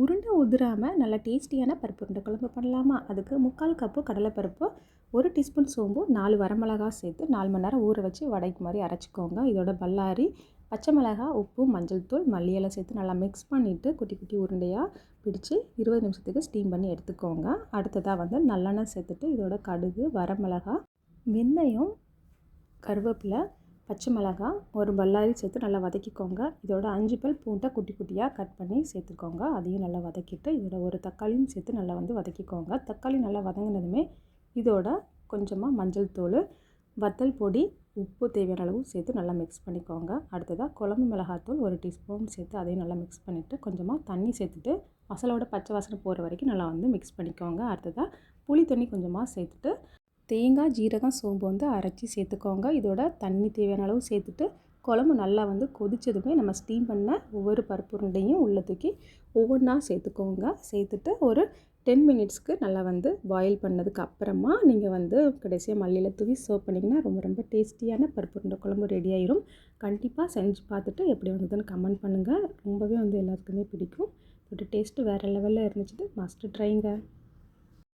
உருண்டை உதிராமல் நல்லா டேஸ்டியான பருப்பு. உருண்டை குழம்பு பண்ணலாமா? அதுக்கு முக்கால் கப்பு கடலைப்பருப்பு ஒரு டீஸ்பூன் சோம்பு நாலு வரமிளகா சேர்த்து நாலு மணி நேரம் ஊற வச்சு வடைக்கு மாதிரி அரைச்சிக்கோங்க. இதோட பல்லாரி பச்சை மிளகாய் உப்பு மஞ்சள் தூள் மல்லியெல்லாம் சேர்த்து நல்லா மிக்ஸ் பண்ணிவிட்டு குட்டி குட்டி உருண்டையாக பிடிச்சி இருபது நிமிஷத்துக்கு ஸ்டீம் பண்ணி எடுத்துக்கோங்க. அடுத்ததாக வந்து நல்லெண்ணெய் சேர்த்துட்டு இதோட கடுகு வரமிளகா வெந்தயம் கருவேப்பிலை பச்சை மிளகாய் ஒரு பல்லாரி சேர்த்து நல்லா வதக்கிக்கோங்க. இதோட அஞ்சு பல் பூண்டை குட்டி குட்டியாக கட் பண்ணி சேர்த்துக்கோங்க. அதையும் நல்லா வதக்கிட்டு இதோட ஒரு தக்காளியும் சேர்த்து நல்லா வந்து வதக்கிக்கோங்க. தக்காளி நல்லா வதங்கினதுமே இதோட கொஞ்சமாக மஞ்சள் தூள் வத்தல் பொடி உப்பு தேவையான அளவு சேர்த்து நல்லா மிக்ஸ் பண்ணிக்கோங்க. அடுத்ததாக குழம்பு மிளகாத்தூள் ஒரு டீஸ்பூன் சேர்த்து அதையும் நல்லா மிக்ஸ் பண்ணிவிட்டு கொஞ்சமாக தண்ணி சேர்த்துட்டு மசாலாவோட பச்சை வாசனை போகிற வரைக்கும் நல்லா வந்து மிக்ஸ் பண்ணிக்கோங்க. அடுத்ததாக புளி தண்ணி கொஞ்சமாக சேர்த்துட்டு தேங்காய் ஜீரகம் சோம்பு வந்து அரைச்சி சேர்த்துக்கோங்க. இதோட தண்ணி தேவையான அளவு சேர்த்துட்டு குழம்பு நல்லா வந்து கொதிச்சதுமே நம்ம ஸ்டீம் பண்ண ஒவ்வொரு பருப்பு உருண்டையும் உள்ள தூக்கி ஒவ்வொன்றா சேர்த்துக்கோங்க. சேர்த்துட்டு ஒரு டென் மினிட்ஸ்க்கு நல்லா வந்து பாயில் பண்ணதுக்கு அப்புறமா நீங்கள் வந்து கடைசியாக மல்லியில் தூவி சர்வ் பண்ணிங்கன்னா ரொம்ப ரொம்ப டேஸ்டியான பருப்பு உருண்டை குழம்பு ரெடி ஆயிரும். கண்டிப்பாக செஞ்சு பார்த்துட்டு எப்படி வந்ததுன்னு கமெண்ட் பண்ணுங்கள் ரொம்பவே வந்து எல்லாத்துக்குமே பிடிக்கும். ஒரு டேஸ்ட்டு வேறு லெவலில் இருந்துச்சு மஸ்ட்டு ட்ரைங்க